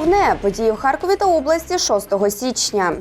Головне події в Харкові та області 6 січня.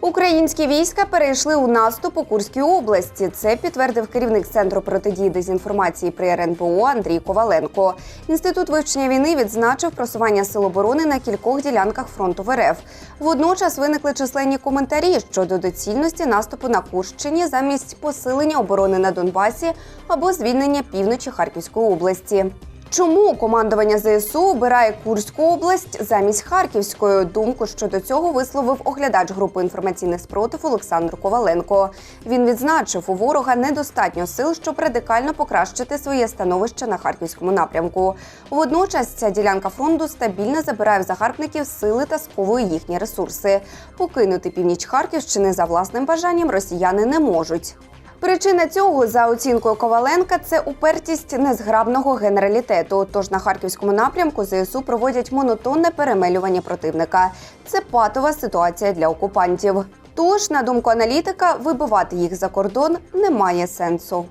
Українські війська перейшли у наступ у Курській області. Це підтвердив керівник центру протидії дезінформації при РНБО Андрій Коваленко. Інститут вивчення війни відзначив просування сил оборони на кількох ділянках фронту в РФ. Водночас виникли численні коментарі щодо доцільності наступу на Курщині замість посилення оборони на Донбасі або звільнення півночі Харківської області. Чому командування ЗСУ обирає Курську область замість Харківської? Думку щодо цього висловив оглядач групи інформаційних спротив Олександр Коваленко. Він відзначив, у ворога недостатньо сил, щоб радикально покращити своє становище на харківському напрямку. Водночас ця ділянка фронту стабільно забирає в загарбників сили та сковує їхні ресурси. Покинути північ Харківщини за власним бажанням росіяни не можуть. Причина цього, за оцінкою Коваленка, це упертість незграбного генералітету. Тож на харківському напрямку ЗСУ проводять монотонне перемелювання противника. Це патова ситуація для окупантів. Тож, на думку аналітика, вибивати їх за кордон немає сенсу.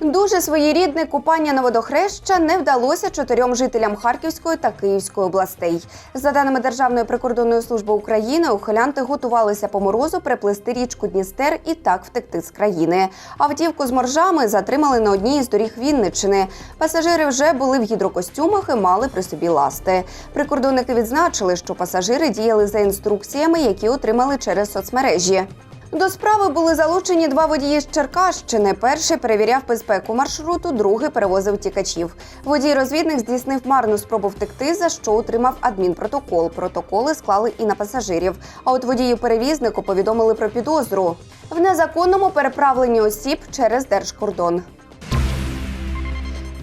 Дуже своєрідне купання на водохреща не вдалося чотирьом жителям Харківської та Київської областей. За даними Державної прикордонної служби України, ухилянти готувалися по морозу приплисти річку Дністер і так втекти з країни. Автівку з моржами затримали на одній із доріг Вінниччини. Пасажири вже були в гідрокостюмах і мали при собі ласти. Прикордонники відзначили, що пасажири діяли за інструкціями, які отримали через соцмережі. До справи були залучені два водії з Черкащини. Перший перевіряв безпеку маршруту, другий перевозив тікачів. Водій-розвідник здійснив марну спробу втекти, за що отримав адмінпротокол. Протоколи склали і на пасажирів. А от водію-перевізнику повідомили про підозру в незаконному переправленні осіб через держкордон.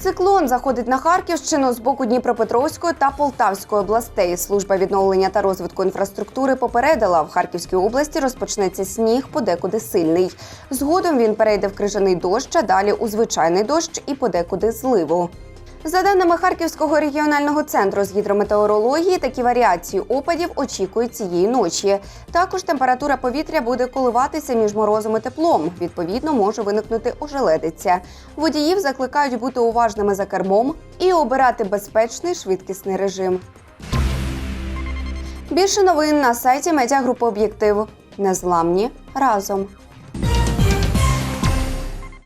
Циклон заходить на Харківщину з боку Дніпропетровської та Полтавської областей. Служба відновлення та розвитку інфраструктури попередила, в Харківській області розпочнеться сніг, подекуди сильний. Згодом він перейде в крижаний дощ, а далі у звичайний дощ і подекуди зливу. За даними Харківського регіонального центру з гідрометеорології, такі варіації опадів очікують цієї ночі. Також температура повітря буде коливатися між морозом і теплом. Відповідно, може виникнути ожеледиця. Водіїв закликають бути уважними за кермом і обирати безпечний швидкісний режим. Більше новин на сайті медіагрупи Об'єктив. Незламні разом.